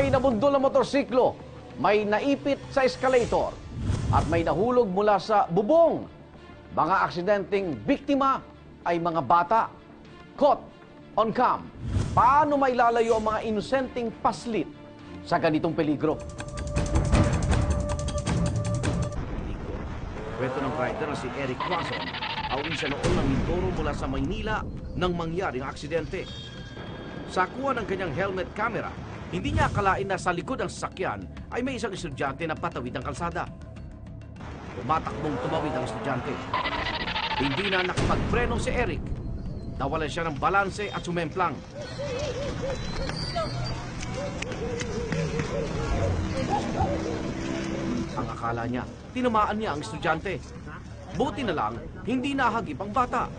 May nabundol na motorsiklo, may naipit sa escalator, at may nahulog mula sa bubong. Mga aksidenteng biktima ay mga bata. Caught on cam. Paano may lalayo ang mga inosenteng paslit sa ganitong peligro? Kwento ng rider na si Eric Quazon, awin siya noon ng Mindoro mula sa Maynila nang mangyaring aksidente. Sa kuha ng kanyang helmet camera, hindi niya akalain na sa likod ng sasakyan ay may isang estudyante na patawid ang kalsada. Tumatakbong tumawid ang estudyante. Hindi na nakapagpreno si Eric. Nawalan siya ng balanse at sumemplang. Ang akala niya, tinamaan niya ang estudyante. Buti na lang, hindi nahagip ang bata.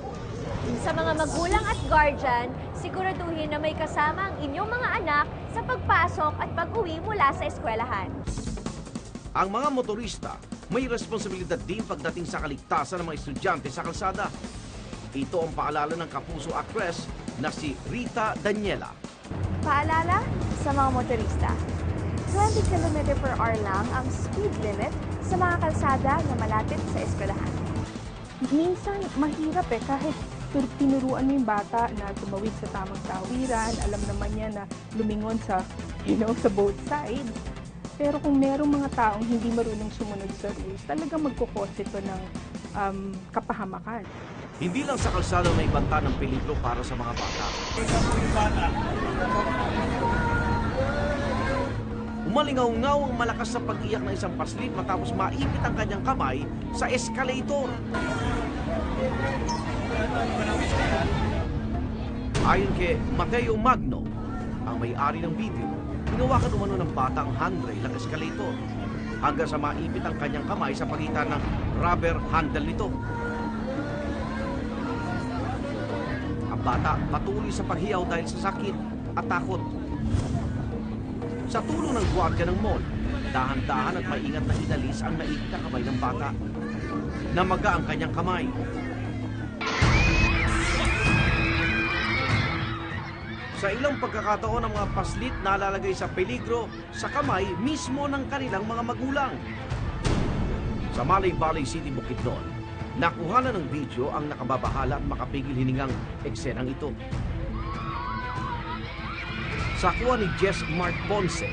Sa mga magulang at guardian, siguraduhin na may kasama ang inyong mga anak sa pagpasok at pag-uwi mula sa eskwelahan. Ang mga motorista may responsibilidad din pagdating sa kaligtasan ng mga estudyante sa kalsada. Ito ang paalala ng kapuso actress na si Rita Daniela. Paalala sa mga motorista, 20 km per hour lang ang speed limit sa mga kalsada na malapit sa eskwelahan. minsan mahirap eh kahit tur- tinuruan mo yung bata na tumawid sa tamang tawiran, alam naman niya na lumingon sa, you know, sa both sides. Pero kung merong mga taong hindi marunong sumunod sa rules, talagang magkukos ito ng um, kapahamakan. Hindi lang sa kalsada may banta ng peligro para sa mga bata. Umalingaw-ngaw ang malakas sa pag-iyak ng isang paslit matapos maipit ang kanyang kamay sa escalator. Ayon kay Mateo Magno, ang may-ari ng video, hinawakan umano ng bata ang handrail ng escalator hanggang sa maipit ang kanyang kamay sa pagitan ng rubber handle nito. Ang bata patuloy sa paghiyaw dahil sa sakit at takot. Sa tulong ng gwardiya ng mall, dahan-dahan at maingat na inalis ang naipit na kamay ng bata. Namaga ang kanyang kamay. Sa ilang pagkakataon ang mga paslit nalalagay sa peligro sa kamay mismo ng kanilang mga magulang. Sa Malay Valley City, Bukidnon, nakuha na ng video ang nakababahala at makapigil hiningang eksenang ito. Sa ni Jess Mark Ponce,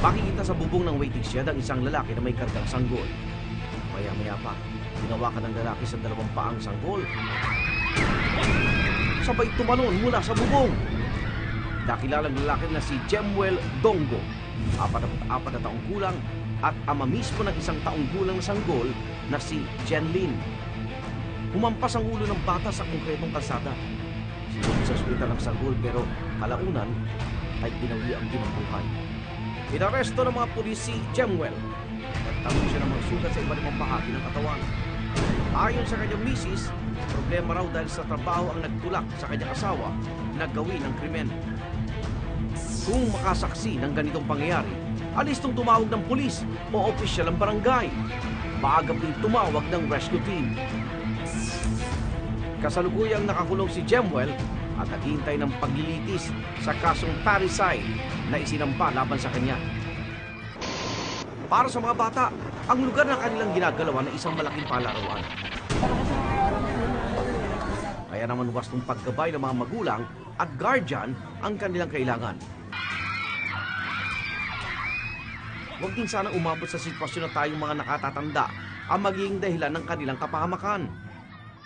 makikita sa bubong ng waiting shed ang isang lalaki na may kargang sanggol. Maya-maya pa, tinawakan ng lalaki sa dalawang paang sanggol. Sabay tumalon mula sa bubong. Nakilalang lalaki na si Jemuel Dongo, 44 na taong gulang, at ama mismo ng isang taong gulang na sanggol na si Jen Lin. Humampas ang ulo ng bata sa konkretong kalsada. Sinunod sa ospital ang sanggol pero kalaunan ay pinawi ang din ang buhay. Inaresto ng mga pulis si Jemuel. Nagtanong siya ng mga sugat sa iba't ibang bahagi ng katawan. Ayon sa kanyang misis, problema raw dahil sa trabaho ang nagtulak sa kanyang asawa na gawin ang krimen. Kung makasaksi ng ganitong pangyayari, alistong tumawag ng pulis o opisyal ng barangay. Maaga ping tumawag ng rescue team. Kasalukuyang nakakulong si Jemuel at naghihintay ng paglilitis sa kasong parricide na isinampa laban sa kanya. Para sa mga bata, ang lugar na kanilang ginagalawan ay isang malaking palarawan. Kaya naman wastong paggabay ng mga magulang at guardian ang kanilang kailangan. Huwag din sana umabot sa sitwasyon na tayong mga nakatatanda ang magiging dahilan ng kanilang kapahamakan.